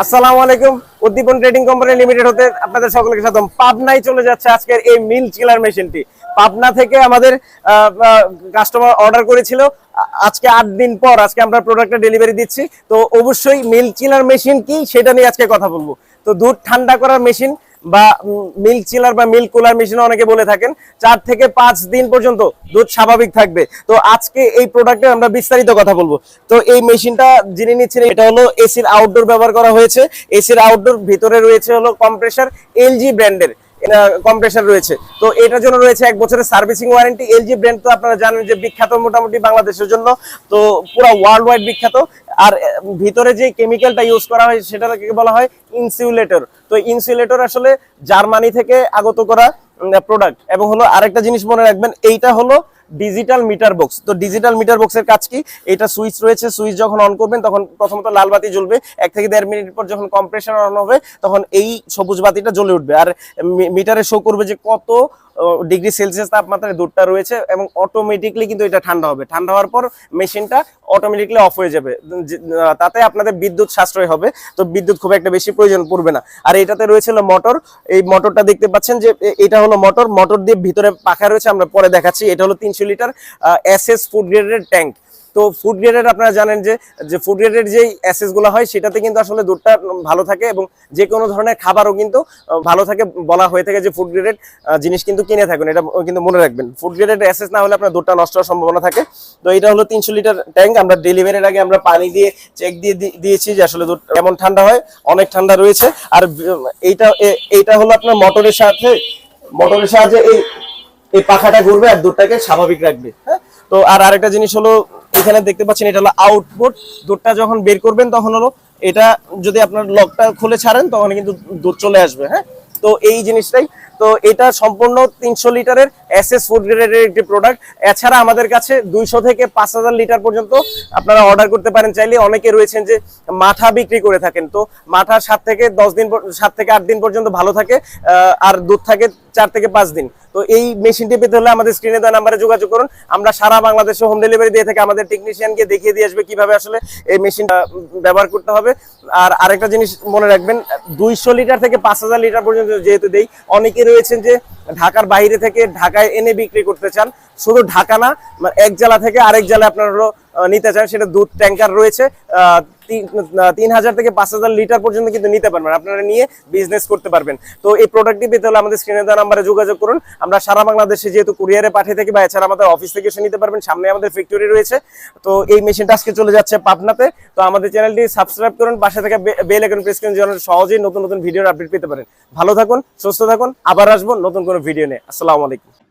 আসসালামু আলাইকুম। উদ্দীপন trading company limited হতে আপনাদের সকলকে স্বাগতম। পাবনায় চলে যাচ্ছে আজকের এই মিল চিলার মেশিনটি। পাবনা থেকে আমাদের কাস্টমার অর্ডার করেছিল। আজকে আট দিন পর আজকে আমরা প্রোডাক্টটা ডেলিভারি দিচ্ছি। তো অবশ্যই মিল চিলার মেশিন কি সেটা নিয়ে আজকে কথা বলব। তো দুধ ঠান্ডা করার মেশিন বা মিল্ক চিলার বা মিল্ক কুলার মেশিনে অনেকে বলে থাকেন, চার থেকে পাঁচ দিন পর্যন্ত দুধ স্বাভাবিক থাকবে। তো আজকে এই প্রোডাক্টে আমরা বিস্তারিত কথা বলব। তো এই মেশিনটা যিনি নিচ্ছেন, এটা হলো এসির আউটডোর ব্যবহার করা হয়েছে। এসির আউটডোর ভিতরে রয়েছে হলো কম্প্রেসার এলজি ব্র্যান্ডের কম্প্রেসার রয়েছে। তো এটার জন্য রয়েছে এক বছরের সার্ভিসিং ওয়ারেন্টি এলজি ব্র্যান্ড তো আপনারা জানেন যে বিখ্যাত মোটামুটি বাংলাদেশের জন্য। তো পুরো ওয়ার্ল্ড ওয়াইড বিখ্যাত। আর ভিতরে যে কেমিক্যালটা ইউজ করা হয় সেটাকে বলা হয় ইনসিউলেটর তো ইনসিউলেটর আসলে জার্মানি থেকে আগত করা প্রোডাক্ট এবং হলো আরেকটা জিনিস মনে রাখবেন, এইটা হলো ডিজিটাল মিটার বক্স তো ডিজিটাল মিটার বক্সের কাজ কি? এটা সুইচ রয়েছে সুইচ যখন অন করবেন, তখন প্রথমত লাল বাতি জ্বলবে। এক থেকে দেড় মিনিট পর যখন কম্প্রেশন অন হবে, তখন এই সবুজ বাতিটা জ্বলে উঠবে। আর মিটারে শো করবে যে কত ডিগ্রি সেলসিয়াস তাপমাত্রায় দুধটা রয়েছে এবং অটোমেটিকলি কিন্তু এটা ঠান্ডা হবে। ঠান্ডা হওয়ার পর মেশিনটা অটোমেটিকলি অফ হয়ে যাবে। তাতে আপনাদের বিদ্যুৎ সাশ্রয় হবে। তো বিদ্যুৎ খুব একটা বেশি প্রয়োজন পড়বে না। আর এটাতে রয়েছিল মোটর এই মোটরটা দেখতে পাচ্ছেন যে এটা হলো মোটর মোটর দিয়ে ভিতরে পাখা রয়েছে, আমরা পরে দেখাচ্ছি। এটা হলো তিনশো লিটার এস এস ফুড গ্রেডের ট্যাঙ্ক তো ফুড গ্রেডের আপনারা জানেন যে যে ফুড গ্রেডের যেই অ্যাসেসগুলো হয়, সেটাতে কিন্তু আসলে দুধটা ভালো থাকে এবং যে কোনো ধরনের খাবারও কিন্তু ভালো থাকে বলা হয়ে থাকে যে ফুড গ্রেডেড জিনিস কিন্তু কিনে থাকবেন এটা কিন্তু মনে রাখবেন। ফুড গ্রেডেড অ্যাসেস না হলে আপনার দুধটা নষ্ট হওয়ার সম্ভাবনা থাকে। তো এটা হলো তিনশো লিটার ট্যাঙ্ক। আমরা ডেলিভারির আগে আমরা পানি দিয়ে চেক দিয়ে দিয়েছি যে আসলে দুধ কেমন ঠান্ডা হয়, অনেক ঠান্ডা রয়েছে। আর এইটা এইটা হলো আপনার মোটরের সাথে, মোটরের সাহায্যে এই এই পাখাটা ঘুরবে আর দুধটাকে স্বাভাবিক রাখবে। হ্যাঁ? তো আর আরেকটা জিনিস হলো এখানে দেখতে পাচ্ছেন, এটা হলো আউটপুট দুধটা যখন বের করবেন, তখন হলো এটা যদি আপনার লকটা খুলে ছাড়েন, তখন কিন্তু দুধ চলে আসবে হ্যাঁ? তো এই জিনিসটাই। তো এটা সম্পূর্ণ তিনশো লিটারের এস এস ফুড গ্রেডের একটি প্রোডাক্ট এছাড়া আমাদের কাছে দুইশো থেকে পাঁচ হাজার লিটার পর্যন্ত আপনারা অর্ডার করতে পারেন। চাইলে অনেকে রয়েছেন যে মাথা বিক্রি করে থাকেন। তো মাঠা সাত থেকে দশ দিন সাত থেকে আট দিন পর্যন্ত ভালো থাকে আর দুধ থাকে চার থেকে পাঁচ দিন। তো এই মেশিনটি পেতে হলে আমাদের স্ক্রিনে দেওয়া নাম্বারে যোগাযোগ করুন। আমরা সারা বাংলাদেশে হোম ডেলিভারি দিয়ে থাকি। আমাদের টেকনিশিয়ানকে দেখিয়ে দিয়ে আসবে কীভাবে আসলে এই মেশিনটা ব্যবহার করতে হবে। আর আরেকটা জিনিস মনে রাখবেন, দুইশো লিটার থেকে পাঁচ হাজার লিটার পর্যন্ত যেহেতু দেই, অনেকে রয়েছেন যে ঢাকার বাইরে থেকে ঢাকায় এনে বিক্রি করতে চান, শুধু ঢাকা না মানে এক জেলা থেকে আরেক জেলা আপনারা নিতে চান, সেটা দুধ ট্যাঙ্কার রয়েছে তিন হাজার থেকে পাঁচ হাজার লিটার পর্যন্ত কিন্তু নিতে পারবেন। আপনারা নিয়ে বিজনেস করতে পারবেন। তো এই প্রোডাক্টটি পেতে হলে আমাদের স্ক্রিনে দেওয়া নাম্বারে যোগাযোগ করুন। আমরা সারা বাংলাদেশে যেহেতু কুরিয়ারে পাঠিয়ে থাকি, বা এছাড়া আমাদের অফিস থেকে এসে নিতে পারবেন। সামনে আমাদের ফ্যাক্টরি রয়েছে। তো এই মেশিনটা আজকে চলে যাচ্ছে পাবনাতে। তো আমাদের চ্যানেলটি সাবস্ক্রাইব করুন। পাশে থেকে বেল আইকন প্রেস করুন, যেন সহজেই নতুন নতুন ভিডিওর আপডেট পেতে পারেন। ভালো থাকুন, সুস্থ থাকুন। আবার আসব নতুন কোনো ভিডিও নিয়ে। আসসালামু আলাইকুম।